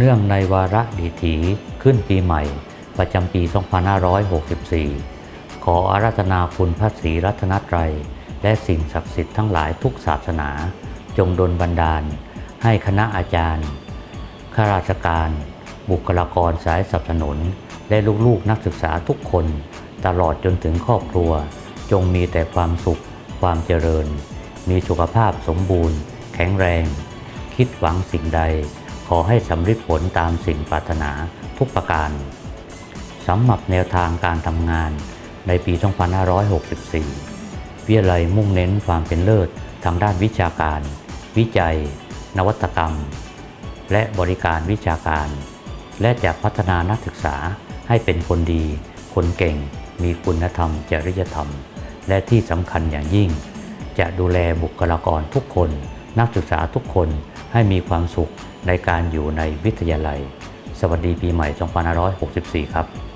เนื่องในวาระดีถีขึ้นปีใหม่ ประจำปี 2564 ขออาราธนาคุณพระศรีรัตนตรัย และสิ่งศักดิ์สิทธิ์ทั้งหลายทุกศาสนา จงดลบันดาล ให้คณะอาจารย์ข้าราชการ บุคลากรสายสนับสนุน และลูกๆนักศึกษาทุกคน ตลอดจนถึงครอบครัว จงมีแต่ความสุข ความเจริญ มีสุขภาพสมบูรณ์ แข็งแรง คิดหวังสิ่งใด ขอให้สำเร็จผลตามสิ่งปรารถนาทุกประการสำหรับแนวทางการทำงานในปี 2564 วิทยาลัยมุ่งเน้นความเป็นเลิศทางด้านวิชาการ วิจัย นวัตกรรม และบริการวิชาการ และจะพัฒนานักศึกษาให้เป็นคนดี คนเก่ง มีคุณธรรม จริยธรรม และที่สำคัญอย่างยิ่ง จะดูแลบุคลากรทุกคน นักศึกษาทุกคนให้มีความสุข ในการอยู่ในวิทยาลัย สวัสดีปีใหม่ 2564 ครับ